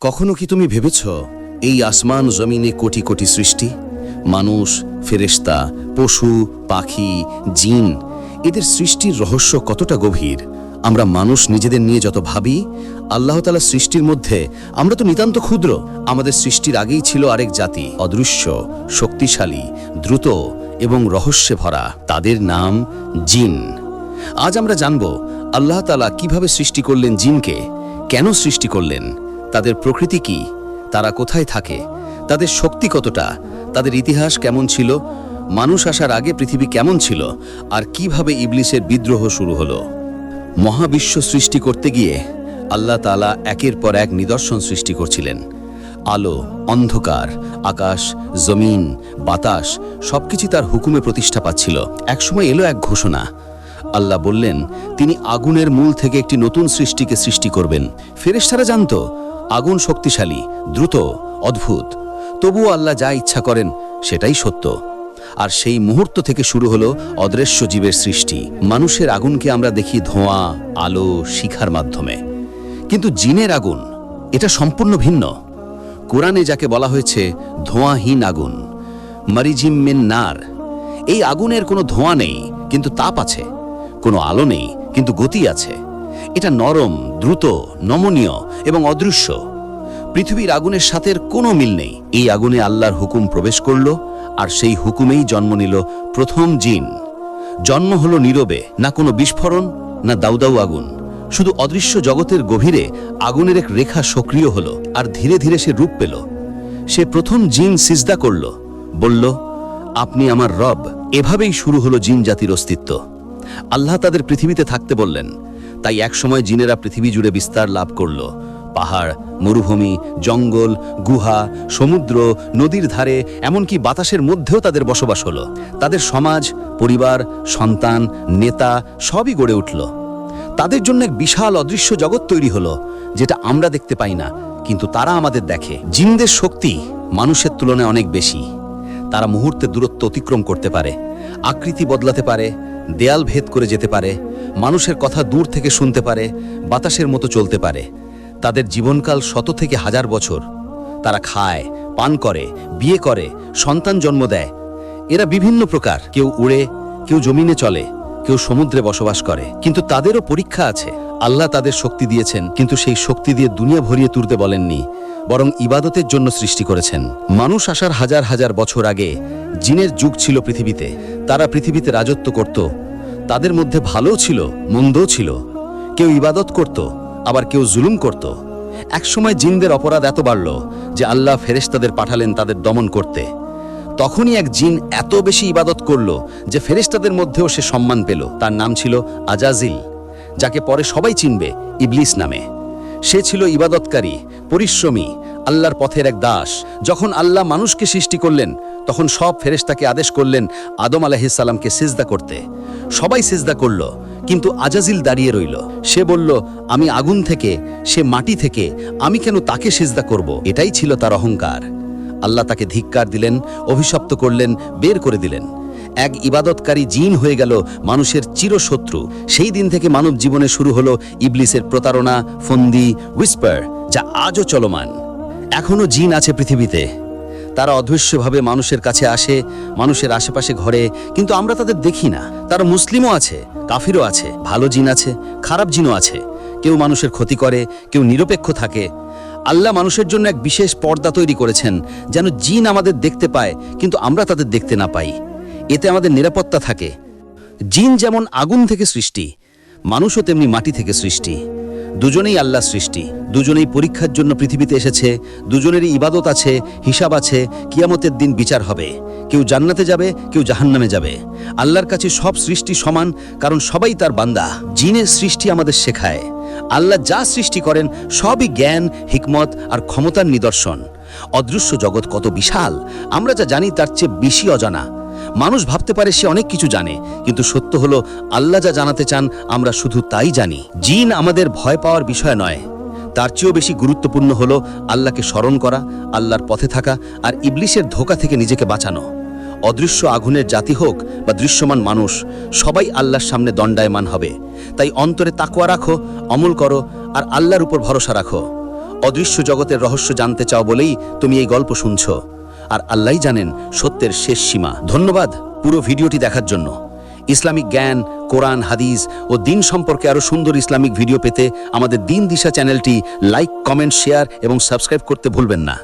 কখনো কি তুমি ভেবেছ এই আসমান জমিনে কোটি কোটি সৃষ্টি? মানুষ, ফেরেশতা, পশু, পাখি, জিন, এদের সৃষ্টির রহস্য কতটা গভীর? আমরা মানুষ নিজেদের নিয়ে যত ভাবি, আল্লাহ তালা সৃষ্টির মধ্যে আমরা তো নিতান্ত ক্ষুদ্র। আমাদের সৃষ্টির আগেই ছিল আরেক জাতি, অদৃশ্য, শক্তিশালী, দ্রুত এবং রহস্যে ভরা। তাদের নাম জিন। আজ আমরা জানব, আল্লাহ তালা কীভাবে সৃষ্টি করলেন জিনকে? কেন সৃষ্টি করলেন? তাদের প্রকৃতি কি? তারা কোথায় থাকে? তাদের শক্তি কতটা? তাদের ইতিহাস কেমন ছিল? মানুষ আসার আগে পৃথিবী কেমন ছিল? আর কীভাবে ইবলিসের বিদ্রোহ শুরু হলো? মহাবিশ্ব সৃষ্টি করতে গিয়ে আল্লাহ তালা একের পর এক নিদর্শন সৃষ্টি করছিলেন। আলো, অন্ধকার, আকাশ, জমিন, বাতাস, সবকিছু তার হুকুমে প্রতিষ্ঠা পাচ্ছিল। একসময় এলো এক ঘোষণা। আল্লাহ বললেন, তিনি আগুনের মূল থেকে একটি নতুন সৃষ্টিকে সৃষ্টি করবেন। ফেরেশতারা জানত আগুন শক্তিশালী, দ্রুত, অদ্ভুত। তবুও আল্লাহ যা ইচ্ছা করেন, সেটাই সত্য। আর সেই মুহূর্ত থেকে শুরু হলো অদৃশ্য জীবের সৃষ্টি। মানুষের আগুনকে আমরা দেখি ধোঁয়া, আলো, শিখার মাধ্যমে। কিন্তু জিনের আগুন, এটা সম্পূর্ণ ভিন্ন। কোরআনে যাকে বলা হয়েছে ধোঁয়াহীন আগুন, মারিজিম মিন নার, এই আগুনের কোনো ধোঁয়া নেই, কিন্তু তাপ আছে। কোনো আলো নেই, কিন্তু গতি আছে। এটা নরম, দ্রুত, নমনীয় এবং অদৃশ্য। পৃথিবীর আগুনের সাথে কোনো মিল নেই। এই আগুনে আল্লাহর হুকুম প্রবেশ করল আর সেই হুকুমেই জন্ম নিল প্রথম জিন। জন্ম হলো নীরবে, না কোনো বিস্ফোরণ, না দাউদাউ আগুন। শুধু অদৃশ্য জগতের গভীরে আগুনের এক রেখা সক্রিয় হলো আর ধীরে ধীরে সে রূপ পেল। সে প্রথম জিন সিজদা করল, বলল, আপনি আমার রব। এভাবেই শুরু হলো জিন জাতির অস্তিত্ব। আল্লাহ তাদের পৃথিবীতে থাকতে বললেন তাই একসময় জিনেরা পৃথিবী জুড়ে বিস্তার লাভ করল। পাহাড়, মরুভূমি, জঙ্গল, গুহা, সমুদ্র, নদীর ধারে, এমনকি বাতাসের মধ্যেও তাদের বসবাস হলো। তাদের সমাজ, পরিবার, সন্তান, নেতা সবই গড়ে উঠল। তাদের জন্য এক বিশাল অদৃশ্য জগৎ তৈরি হলো, যেটা আমরা দেখতে পাই না, কিন্তু তারা আমাদের দেখে। জিনদের শক্তি মানুষের তুলনায় অনেক বেশি। তারা মুহূর্তে দূরত্ব অতিক্রম করতে পারে, আকৃতি বদলাতে পারে, দেয়াল ভেদ করে যেতে পারে মানুষের কথা দূর থেকে শুনতে পারে, বাতাসের মতো চলতে পারে। তাদের জীবনকাল শত থেকে হাজার বছর। তারা খায়, পান করে, বিয়ে করে, সন্তান জন্ম দেয়। এরা বিভিন্ন প্রকার। কেউ উড়ে, কেউ জমিনে চলে, কেউ সমুদ্রে বসবাস করে। কিন্তু তাদেরও পরীক্ষা আছে। আল্লাহ তাদের শক্তি দিয়েছেন, কিন্তু সেই শক্তি দিয়ে দুনিয়া ভরিয়ে তুলতে বলেননি, বরং ইবাদতের জন্য সৃষ্টি করেছেন। মানুষ আসার হাজার হাজার বছর আগে, জিনের যুগ ছিল পৃথিবীতে। তারা পৃথিবীতে রাজত্ব করত তাদের মধ্যে ভালোও ছিল, মন্দও ছিল। কেউ ইবাদত করত, আবার কেউ জুলুম করত। একসময় জিনদের অপরাধ এত বাড়ল যে আল্লাহ ফেরেশতাদের পাঠালেন তাদের দমন করতে। তখনই এক জিন এত বেশি ইবাদত করল যে ফেরেশতাদের মধ্যেও সে সম্মান পেল। তার নাম ছিল আজাজিল, যাকে পরে সবাই চিনবে, ইবলিস নামে। সে ছিল ইবাদতকারী, পরিশ্রমী, আল্লাহর পথের এক দাস। যখন আল্লাহ মানুষকে সৃষ্টি করলেন, তখন সব ফেরেশতাকে আদেশ করলেন আদম আলাহিসাল্লামকে সিজদা করতে। সবাই সেজদা করল, কিন্তু আজাজিল দাঁড়িয়ে রইল। সে বলল, আমি আগুন থেকে, সে মাটি থেকে, আমি কেন তাকে সেজদা করব? এটাই ছিল তার অহংকার। আল্লাহ তাকে ধিক্কার দিলেন, অভিশপ্ত করলেন, বের করে দিলেন। এক ইবাদতকারী জিন হয়ে গেল মানুষের চিরশত্রু। সেই দিন থেকে মানব জীবনে শুরু হলো ইবলিসের প্রতারণা, ফন্দি উইসপার যা আজও চলমান। এখনও জিন আছে পৃথিবীতে। তারা অদৃশ্যভাবে মানুষের কাছে আসে, মানুষের আশেপাশে ঘরে, কিন্তু আমরা তাদের দেখি না। তারা মুসলিমও আছে, কাফিরও আছে, ভালো জিন আছে, খারাপ জিনও আছে। কেউ মানুষের ক্ষতি করে, কেউ নিরপেক্ষ থাকে। আল্লাহ মানুষের জন্য এক বিশেষ পর্দা তৈরি করেছেন, যেন জিন আমাদের দেখতে পায়, কিন্তু আমরা তাদের দেখতে না পাই। এতে আমাদের নিরাপত্তা থাকে। জিন যেমন আগুন থেকে সৃষ্টি, মানুষও তেমনি মাটি থেকে সৃষ্টি। দুজনেই আল্লাহ সৃষ্টি, দুজনেই পরীক্ষার জন্য পৃথিবীতে এসেছে, দুজনেরই ইবাদত আছে, হিসাব আছে, কিয়ামতের দিন বিচার হবে। কেউ জান্নাতে যাবে, কেউ জাহান্নামে যাবে। আল্লাহর কাছে সব সৃষ্টি সমান, কারণ সবাই তার বান্দা। জিনের সৃষ্টি আমাদের শেখায়। আল্লাহ যা সৃষ্টি করেন, সবই জ্ঞান, হিকমত আর ক্ষমতার নিদর্শন। অদৃশ্য জগৎ কত বিশাল, আমরা যা জানি তার চেয়ে বেশি অজানা। মানুষ ভাবতে পারে সে অনেক কিছু জানে, কিন্তু সত্য হলো, আল্লাহ যা জানাতে চান, আমরা শুধু তাই জানি। জিন আমাদের ভয় পাওয়ার বিষয় নয়। তার চেয়েও বেশি গুরুত্বপূর্ণ হলো, আল্লাহকে স্মরণ করা, আল্লাহর পথে থাকা, আর ইবলিশের ধোকা থেকে নিজেকে বাঁচানো। অদৃশ্য আগুনের জাতি হোক বা দৃশ্যমান মানুষ, সবাই আল্লাহর সামনে দণ্ডায়মান হবে। তাই অন্তরে তাকওয়া রাখো অমল করো, আর আল্লাহর উপর ভরসা রাখো। অদৃশ্য জগতের রহস্য জানতে চাও বলেই তুমি এই গল্প শুনছো। আর আল্লাহ জানেন সত্যের শেষ সীমা। ধন্যবাদ পুরো ভিডিওটি দেখার জন্য। ইসলামিক জ্ঞান, কোরআন, হাদিস ও দিন সম্পর্কে আরও সুন্দর ইসলামিক ভিডিও পেতে আমাদের দিন দিশা চ্যানেলটি লাইক, কমেন্ট, শেয়ার এবং সাবস্ক্রাইব করতে ভুলবেন না।